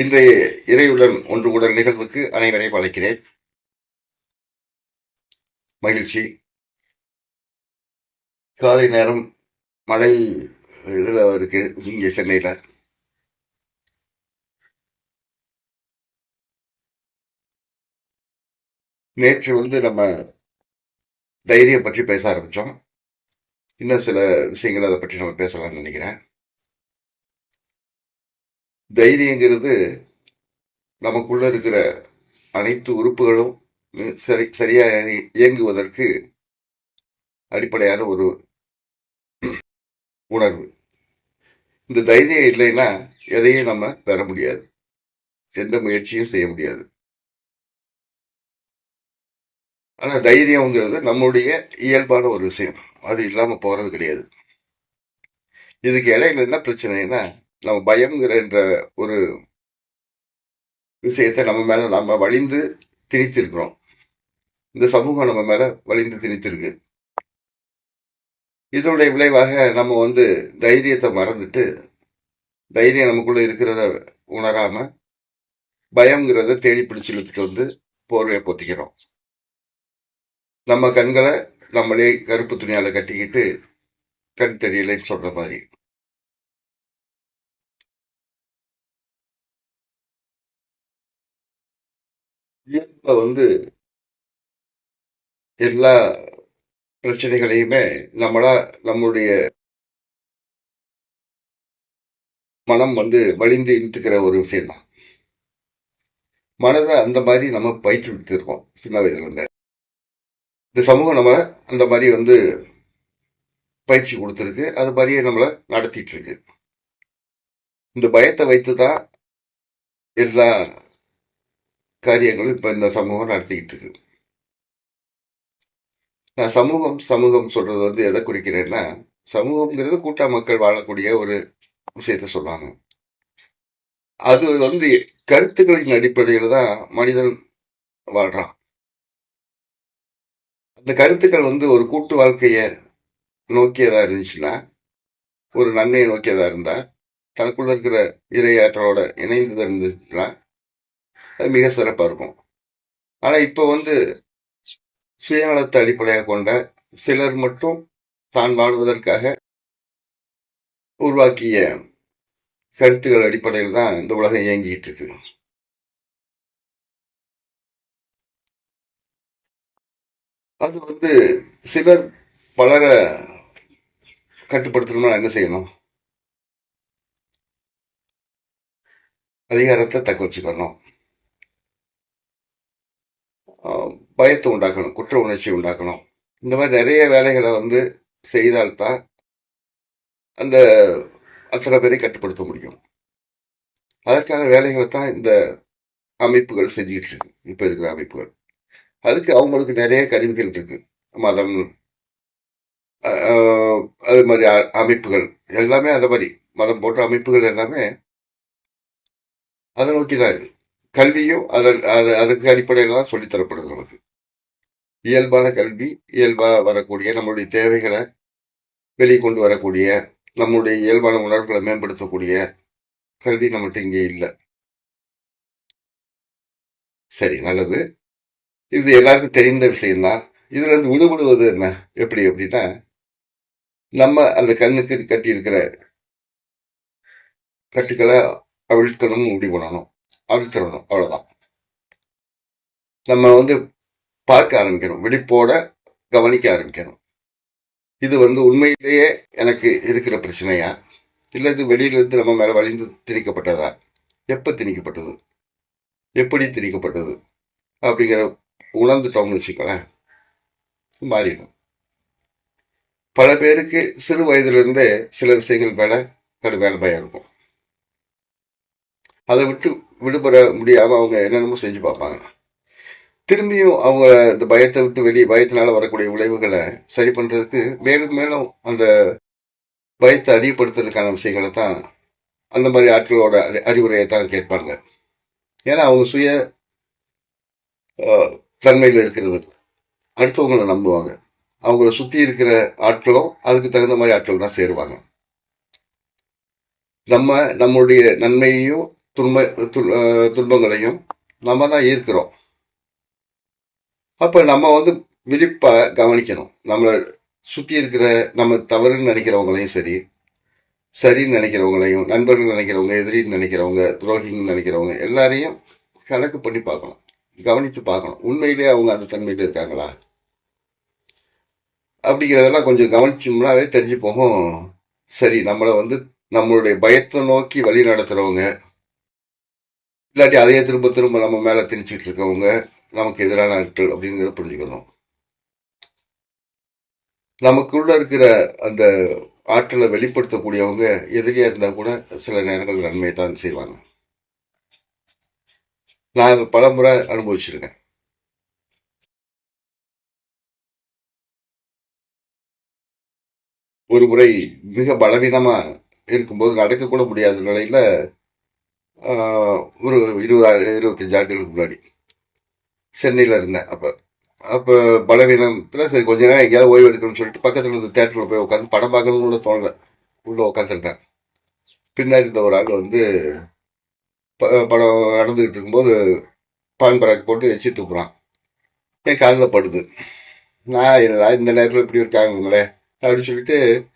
இன்றைய இறையுடன் ஒன்று கூட நிகழ்வுக்கு அனைவரையும் அழைக்கிறேன் மகிழ்ச்சி. காலை நேரம் மழை இதில் இருக்கு இங்கே சென்னையில். நேற்று வந்து நம்ம தைரியம் பற்றி பேச ஆரம்பித்தோம். இன்னும் சில விஷயங்கள் அதை பற்றி நம்ம பேசலாம்னு நினைக்கிறேன். தைரியங்கிறது நமக்குள்ள இருக்கிற அனைத்து உறுப்புகளும் சரி சரியாக இயங்குவதற்கு அடிப்படையான ஒரு உணர்வு. இந்த தைரியம் இல்லைன்னா எதையும் நம்ம பெற முடியாது. எந்த முயற்சியும் செய்ய முடியாது. ஆனால் தைரியங்கிறது நம்முடைய இயல்பான ஒரு விஷயம். அது இல்லாமல் போகிறது கிடையாது. இதுக்கு இடையில என்ன பிரச்சனைனா நம்ம பயம்ங்கிற என்ற ஒரு விஷயத்தை நம்ம மேலே நம்ம வழிந்து திணித்திருக்கிறோம். இந்த சமூகம் நம்ம மேலே வழிந்து திணித்திருக்கு. இதனுடைய விளைவாக நம்ம வந்து தைரியத்தை மறந்துட்டு தைரியம் நமக்குள்ளே இருக்கிறத உணராமல் பயம்ங்கிறத தேடி பிடிச்சு இழுத்துட்டு வந்து போர்வையை பொத்திக்கிறோம். நம்ம கண்களை நம்மளே கருப்பு துணியால் கட்டிக்கிட்டு கண் தெரியலைன்னு சொல்கிற மாதிரி. இயல்ப வந்து எல்லா பிரச்சனைகளையுமே நம்மளா நம்மளுடைய மனம் வந்து வலிந்து இழுத்துக்கிற ஒரு விஷயம்தான். மனதை அந்த மாதிரி நம்ம பயிற்று சின்ன வயதுல இருந்து. இந்த சமூகம் நம்மளை அந்த மாதிரி வந்து பயிற்சி கொடுத்துருக்கு அது மாதிரியே நம்மளை நடத்திட்டு இருக்கு. இந்த பயத்தை வைத்து தான் எல்லா காரியங்களும் இப்போ இந்த சமூகம் நடத்திக்கிட்டு இருக்கு நான் சமூகம் சமூகம் சொல்றது வந்து எதை குறிக்கிறேன்னா சமூகம்ங்கிறது கூட்ட மக்கள் வாழக்கூடிய ஒரு விஷயத்த சொல்லுவாங்க. அது வந்து கருத்துக்களின் அடிப்படையில் தான் மனிதன் வாழ்றான். அந்த கருத்துக்கள் வந்து ஒரு கூட்டு வாழ்க்கையை நோக்கியதா இருந்துச்சுன்னா ஒரு நன்மையை நோக்கியதா இருந்தா தனக்குள்ள இருக்கிற இரையாற்றலோட இணைந்து இருந்துச்சுன்னா அது மிக சிறப்பாக இருக்கும். ஆனால் இப்போ வந்து சுயநலத்தை அடிப்படையாக கொண்ட சிலர் மட்டும் தான் வாழ்வதற்காக உருவாக்கிய கருத்துக்கள் அடிப்படையில் தான் இந்த உலகம் இயங்கிட்டு இருக்கு. அது வந்து சிலர் பலரை கட்டுப்படுத்தணும்னா என்ன செய்யணும்? அதிகாரத்தை தக்க வச்சுக்கணும். பயத்தை உண்டாக்கணும் குற்ற உணர்ச்சி உண்டாக்கணும். இந்த மாதிரி நிறைய வேலைகளை வந்து செய்தால்தான் அந்த அத்தனை பேரை கட்டுப்படுத்த முடியும். அதற்கான வேலைகளை தான் இந்த அமைப்புகள் செஞ்சுக்கிட்டு இருக்கு. இப்போ இருக்கிற அமைப்புகள். அதுக்கு அவங்களுக்கு நிறைய கருவிகள் இருக்கு. மதம் அது மாதிரி அமைப்புகள் எல்லாமே அந்த மாதிரி. மதம் போன்ற அமைப்புகள் எல்லாமே அதை நோக்கி தான் இருக்கு. கல்வியும் அதன் அது அதற்கு அடிப்படையில் தான் சொல்லித்தரப்படுது நமக்கு. இயல்பான கல்வி இயல்பாக வரக்கூடிய நம்மளுடைய தேவைகளை வெளியே கொண்டு வரக்கூடிய நம்மளுடைய இயல்பான உணர்வுகளை மேம்படுத்தக்கூடிய கல்வி நம்மகிட்ட இங்கே இல்லை. சரி நல்லது. இது எல்லாருக்கும் தெரிந்த விஷயம்தான். இதுல இருந்து விடுபடுவது என்ன? எப்படி அப்படின்னா நம்ம அந்த கண்ணுக்கு கட்டி இருக்கிற கட்டுக்களை அவிழ்க்கணும் முடிவு பண்ணணும். அப்படின்னு சொல்லணும் அவ்வளோதான் நம்ம வந்து பார்க்க ஆரம்பிக்கணும் விழிப்போட கவனிக்க ஆரம்பிக்கணும். இது வந்து உண்மையிலேயே எனக்கு இருக்கிற பிரச்சனையா? இல்லை இது வெளியிலிருந்து நம்ம மேலே வழிந்து திணிக்கப்பட்டதா? எப்போ திணிக்கப்பட்டது? எப்படி திணிக்கப்பட்டது? அப்படிங்கிற உணர்ந்துட்டோம்னு வச்சுக்கோங்களேன் மாறிடும். பல பேருக்கு சிறு வயதிலிருந்தே சில விஷயங்கள் மேலே கடுமையான பயம் இருக்கும். அதை விட்டு விடுபட முடியாமல் அவங்க என்னென்னமோ செஞ்சு பார்ப்பாங்க. திரும்பியும் அவங்க இந்த பயத்தை விட்டு வெளியே பயத்தினால வரக்கூடிய விளைவுகளை சரி பண்ணுறதுக்கு மேலும் மேலும் அந்த பயத்தை அதிகப்படுத்துறதுக்கான விஷயங்களை தான் அந்த மாதிரி ஆட்களோட அறிவுரையை தான் கேட்பாங்க. ஏன்னா அவங்க சுய தன்மையில் இருக்கிறது. அடுத்தவங்களை நம்புவாங்க. அவங்கள சுற்றி இருக்கிற ஆட்களும் அதுக்கு தகுந்த மாதிரி ஆட்கள் தான் சேருவாங்க. நம்ம நம்மளுடைய நன்மையையும் துன்ப துன்பங்களையும் நம்ம தான் ஈர்க்கிறோம். அப்போ நம்ம வந்து விழிப்பாக கவனிக்கணும். நம்மளை சுற்றி இருக்கிற நம்ம தவறுன்னு நினைக்கிறவங்களையும் சரி சரின்னு நினைக்கிறவங்களையும் நண்பர்கள் நினைக்கிறவங்க எதிரின்னு நினைக்கிறவங்க துரோகின்னு நினைக்கிறவங்க எல்லாரையும் கணக்கு பண்ணி பார்க்கணும். கவனித்து பார்க்கணும். உண்மையிலே அவங்க அந்த தன்மையில் இருக்காங்களா? அப்படிங்கிறதெல்லாம் கொஞ்சம் கவனிச்சோம்னாவே தெரிஞ்சு போகும். சரி நம்மளை வந்து நம்மளுடைய பயத்தை நோக்கி வழி நடத்துறவங்க இல்லாட்டி அதையே திரும்ப திரும்ப நம்ம மேலே திணிச்சுட்டு இருக்கவங்க நமக்கு எதிரான ஆட்கள் அப்படிங்கிறத புரிஞ்சுக்கணும். நமக்குள்ள இருக்கிற அந்த ஆற்றலை வெளிப்படுத்தக்கூடியவங்க எதிரியா இருந்தால் கூட சில நேரங்கள் நன்மையை தான் செய்வாங்க. நான் அதை பலமுறை அனுபவிச்சிருக்கேன். ஒரு முறை மிக பலவீனமா இருக்கும்போது நடக்கக்கூட முடியாத நிலையில ஒரு இருபது இருபத்தஞ்சு ஆண்டுகளுக்கு முன்னாடி. சென்னையில் இருந்தேன் அப்போ. அப்போ பலவீனத்தில் சரி கொஞ்ச நேரம் எங்கேயாவது ஓய்வு எடுக்கணும்னு சொல்லிட்டு பக்கத்தில் இருந்த தேட்டரில் போய் உட்காந்து படம் பார்க்கணும்னு கூட தோணலை. உள்ளே உட்காந்துருந்தேன் பின்னாடி இருந்த ஒரு ஆள் வந்து ப- படம் நடந்துக்கிட்டு இருக்கும்போது பான் பராக்கு போட்டு வச்சு துப்புறான் என் காலில் படுது? நான் என்னடா இந்த நேரத்தில் இப்படி இருக்காங்களே அப்படின்னு சொல்லிட்டு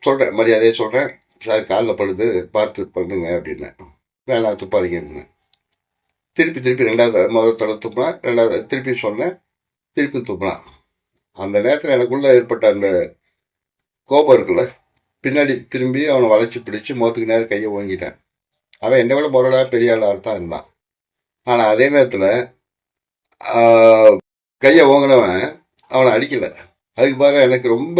சொல்கிறேன் மரியாதையே சொல்கிறேன் சார் காலில் படுது பார்த்து பண்ணுங்க அப்படின்னு வேணாம் துப்பாதீங்க அப்படின்னு திருப்பி திருப்பி ரெண்டாவது முதல் தடவை துப்புனா ரெண்டாவது திருப்பி சொன்னேன் திருப்பி துப்பினான் அந்த நேரத்தில் எனக்குள்ளே ஏற்பட்ட அந்த கோபம் இருக்குல்ல பின்னாடி திரும்பி அவனை வளைச்சி பிடிச்சி முகத்துக்கு நேரம் கையை ஓங்கிட்டேன். அவன் என்னை விட முரடா பெரிய ஆளாக தான் இருந்தான். ஆனால் அதே நேரத்தில் கையை ஓங்கினவன் அவனை அடிக்கலை. அதுக்கு பதிலா எனக்கு ரொம்ப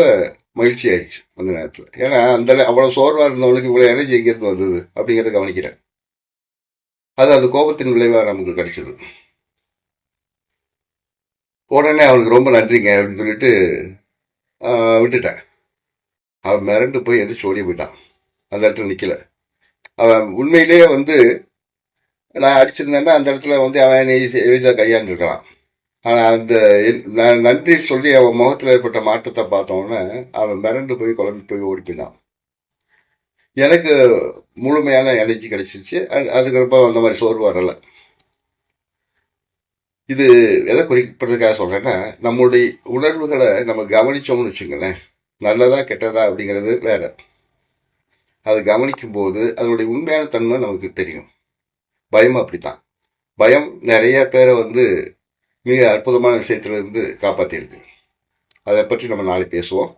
மகிழ்ச்சி ஆயிடுச்சு அந்த நேரத்தில். ஏன்னா அந்த அவ்வளோ சோர்வாக இருந்தவனுக்கு இவ்வளோ எனர்ஜி எங்கேருந்து வந்தது அப்படிங்கிறத கவனிக்கிறேன். அது அந்த கோபத்தின் விளைவாக நமக்கு கிடைச்சது. உடனே அவனுக்கு ரொம்ப நன்றிங்க அப்படின்னு சொல்லிட்டு விட்டுட்டேன். அவன் மிரண்டு போய் எதிர்த்து ஓடி போயிட்டான். அந்த இடத்துல நிற்கல அவன் உண்மையிலேயே வந்து நான் அடிச்சிருந்தேன்னா அந்த இடத்துல வந்து அவன் எளிதாக கையாண்டுருக்கலாம். ஆனால் அந்த நான் நன்றி சொல்லி அவன் முகத்தில் ஏற்பட்ட மாற்றத்தை பார்த்தோன்னே அவன் மிரண்டு போய் குழம்பு போய் ஓடி போயிட்டான். எனக்கு முழுமையான எனர்ஜி கிடைச்சிருச்சு. அதுக்கப்புறம் அந்த மாதிரி சோர்வு வரலை. இது எதை குறிப்பிட்றதுக்காக சொல்கிறேன்னா நம்மளுடைய உணர்வுகளை நம்ம கவனித்தோம்னு வச்சுங்களேன் நல்லதா கெட்டதா அப்படிங்கிறது வேற. அது கவனிக்கும் போது அதனுடைய உண்மையான தன்மை நமக்கு தெரியும். பயம் அப்படித்தான். பயம் நிறைய பேரை வந்து மிக அற்புதமான விஷயத்திலிருந்து இருந்து காப்பாற்றிருக்கு அதை பற்றி நம்ம நாளை பேசுவோம்.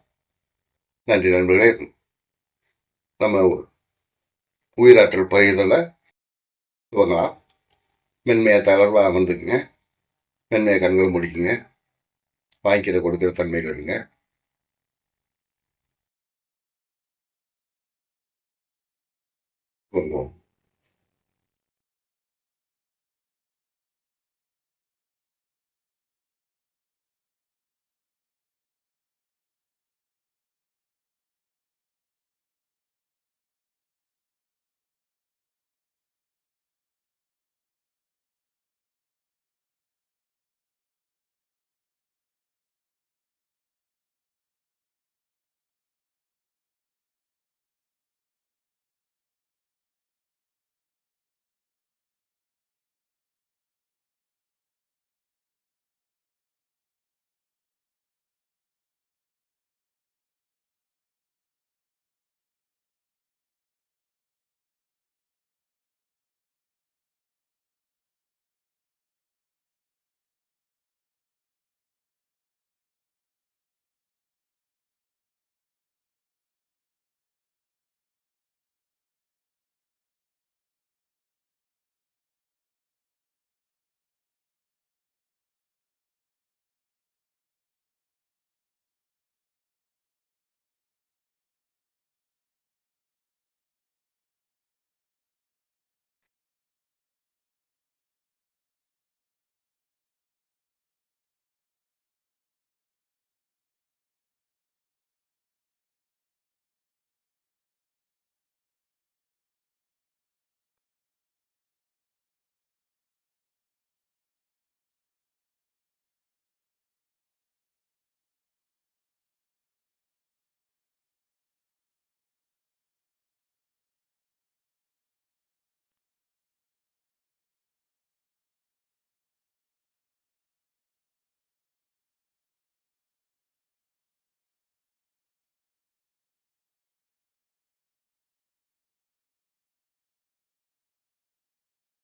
நன்றி நண்பர்களே. நம்ம உயிராற்றல் பகிர்தலை துவங்கலாம். மென்மையாக தளர்வாக அமர்ந்துக்குங்க. மென்மையாக கண்கள் முடிக்குங்க. வாங்கிக்கிற கொடுக்குற தன்மையில் இருங்க. துவங்குவோம்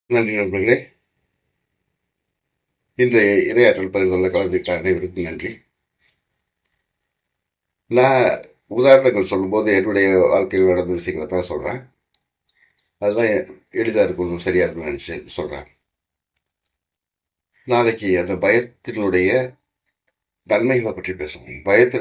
நன்றி நண்பர்களே. இன்றைய இரையாற்றல் பகுதிகளில் கலந்துக்கிட்ட அனைவருக்கும் நன்றி. நான் உதாரணங்கள் சொல்லும்போது என்னுடைய வாழ்க்கையில் நடந்த விஷயங்களை தான் சொல்கிறேன் அதுதான் எளிதாக இருக்கணும் சரியாக இருக்கும்னு நினச்சி சொல்கிறேன் நாளைக்கு அந்த பயத்தினுடைய தன்மைகளை பற்றி பேசுவோம். பயத்தில்